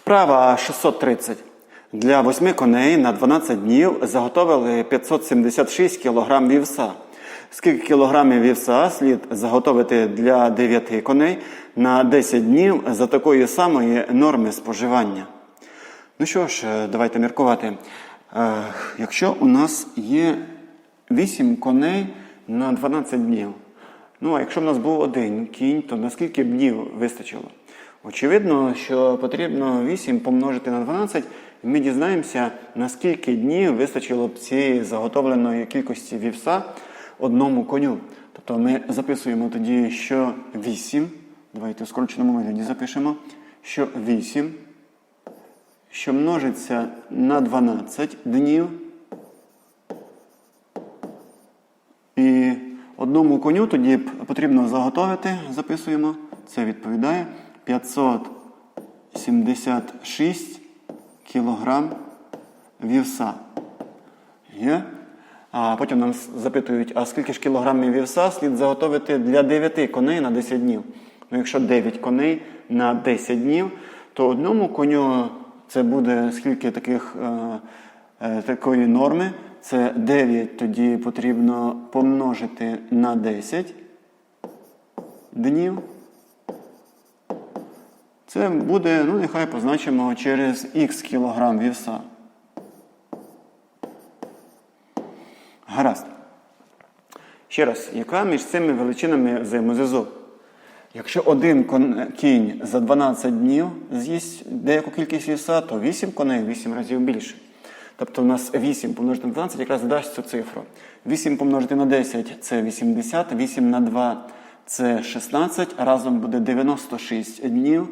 Вправа 630. Для 8 коней на 12 днів заготовили 576 кг вівса. Скільки кілограмів вівса слід заготовити для 9 коней на 10 днів за такої самої норми споживання? Ну що ж, давайте міркувати. Е, Якщо у нас є 8 коней на 12 днів, ну а якщо в нас був один кінь, то на скільки б днів вистачило? Очевидно, що потрібно 8 помножити на 12, і ми дізнаємося, на скільки днів вистачило б цієї заготовленої кількості вівса одному коню. Тобто ми записуємо тоді, що 8, давайте в скороченому вигляді запишемо, що 8 що множиться на 12 днів. І одному коню тоді потрібно заготовити, записуємо, це відповідає 576 кілограм вівса. Є? А потім нам запитують, а скільки ж кілограмів вівса слід заготовити для 9 коней на 10 днів. Ну, якщо 9 коней на 10 днів, то одному коню це буде скільки таких, е, е, такої норми. Це 9 тоді потрібно помножити на 10 днів. Це буде, ну нехай позначимо через х кілограм вівса. Гаразд. Ще раз, яка між цими величинами взаємозв'язок? Якщо один кінь за 12 днів з'їсть деяку кількість вівса, то 8 коней 8 разів більше. Тобто у нас 8 помножити на 12 якраз дасть цю цифру. 8 помножити на 10 це 80, 8 на 2 це 16, разом буде 96 днів.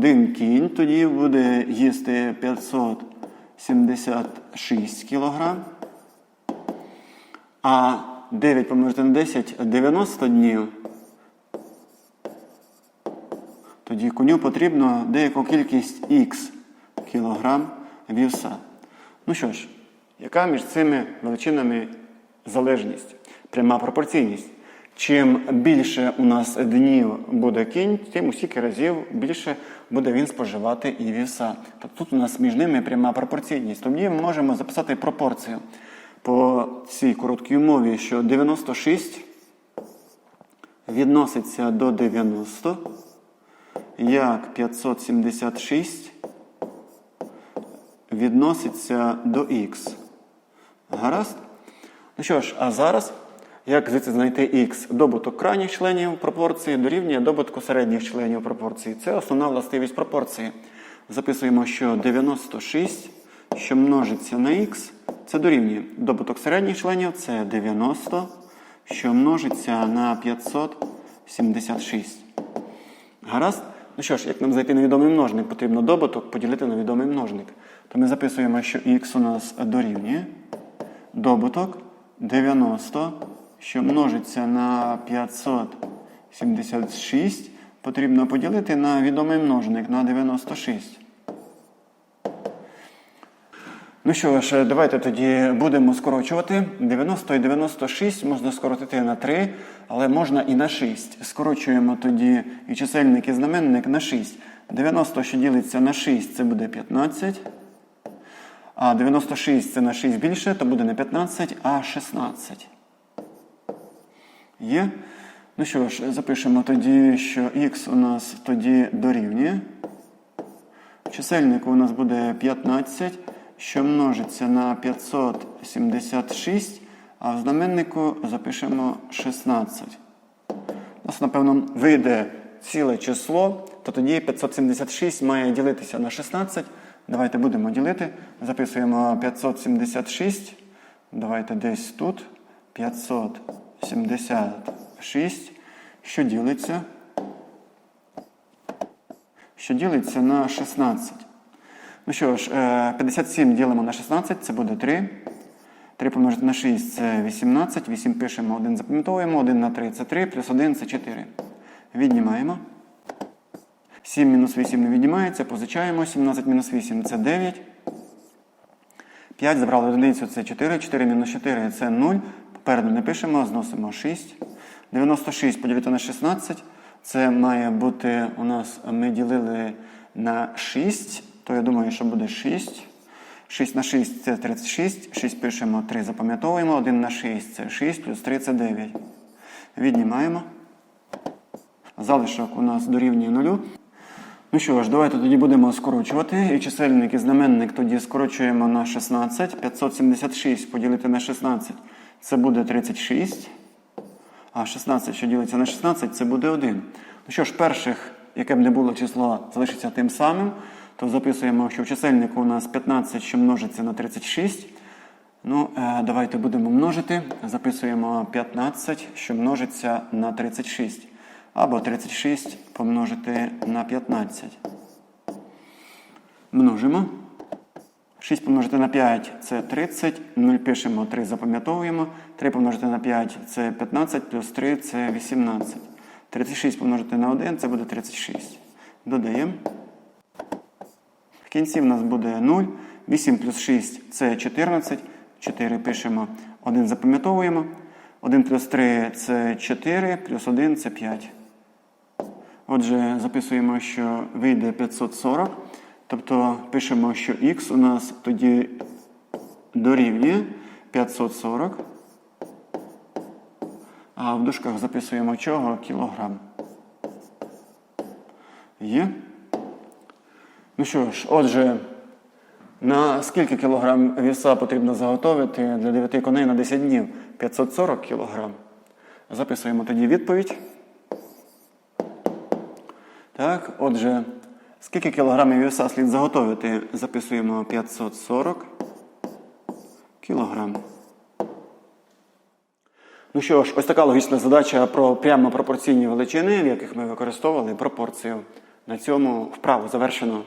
Один кінь тоді буде їсти 576 кілограм. А 9 помножити на 10 90 днів. Тоді коню потрібно деяку кількість х кілограм вівса. Ну що ж, яка між цими величинами залежність? Пряма пропорційність. Чим більше у нас днів буде кінь, тим у стільки разів більше буде він споживати і вівса. Тобто тут у нас між ними пряма пропорційність. Тоді ми можемо записати пропорцію по цій короткій умові, що 96 відноситься до 90, як 576 відноситься до х. Гаразд? Ну що ж, а зараз, як звідси знайти х? Добуток крайніх членів пропорції дорівнює добутку середніх членів пропорції. Це основна властивість пропорції. Записуємо, що 96, що множиться на х, це дорівнює. Добуток середніх членів це 90, що множиться на 576. Гаразд? Ну що ж, як нам знайти невідомий множник, потрібно добуток поділити на відомий множник. То ми записуємо, що х у нас дорівнює добуток 90, що множиться на 576, потрібно поділити на відомий множник на 96. Ну що ж, давайте тоді будемо скорочувати. 90 і 96 можна скоротити на 3, але можна і на 6. Скорочуємо тоді і чисельник, і знаменник на 6. 90, що ділиться на 6, це буде 15. А 96 це на 6 більше, то буде не 15, а 16. Є? Ну що ж, запишемо тоді, що х у нас тоді дорівнює. В чисельнику у нас буде 15, що множиться на 576, а в знаменнику запишемо 16. У нас, напевно, вийде ціле число, то тоді 576 має ділитися на 16. Давайте будемо ділити. Записуємо 576. Давайте десь тут. 576. Що ділиться? Що ділиться на 16. Ну що ж, е, 57 ділимо на 16, це буде 3. 3 помножити на 6 це 18. 8 пишемо, 1 запам'ятовуємо, 1 на 3 це 3, плюс 1 це 4. Віднімаємо. 7 мінус 8 не віднімається, позичаємо. 17 мінус 8 це 9. 5 забрали одиницю, це 4. 4 мінус 4 це 0. Попереду не пишемо, зносимо 6. 96 поділити на 16. Це має бути у нас, ми ділили на 6, то я думаю, що буде 6. 6 на 6 це 36, 6 пишемо, 3 запам'ятовуємо, 1 на 6 це 6, плюс 3 це 9. Віднімаємо. Залишок у нас дорівнює 0. Ну що ж, давайте тоді будемо скорочувати. І чисельник і знаменник тоді скорочуємо на 16. 576 поділити на 16 це буде 36. А 16, що ділиться на 16, це буде 1. Ну що ж, перших, яке б не було число, залишиться тим самим. То записуємо, що в чисельнику у нас 15, що множиться на 36. Ну, е, давайте будемо множити. Записуємо 15, що множиться на 36. Або 36 помножити на 15. Множимо. 6 помножити на 5 це 30. 0 пишемо, 3 запам'ятовуємо. 3 помножити на 5 це 15, плюс 3 це 18. 36 помножити на 1 це буде 36. Додаємо. В кінці в нас буде 0. 8 плюс 6 це 14. 4 пишемо, 1 запам'ятовуємо. 1 плюс 3 це 4, плюс 1 це 5. Отже, записуємо, що вийде 540. Тобто пишемо, що х у нас тоді дорівнює 540. А в дужках записуємо чого? Кілограм. Є? Ну що ж, отже, на скільки кілограм віса потрібно заготовити для 9 коней на 10 днів? 540 кілограм. Записуємо тоді відповідь. Так, отже, скільки кілограмів віса слід заготовити? Записуємо 540 кілограм. Ну що ж, ось така логічна задача про прямо пропорційні величини, в яких ми використовували пропорцію. На цьому вправу завершено.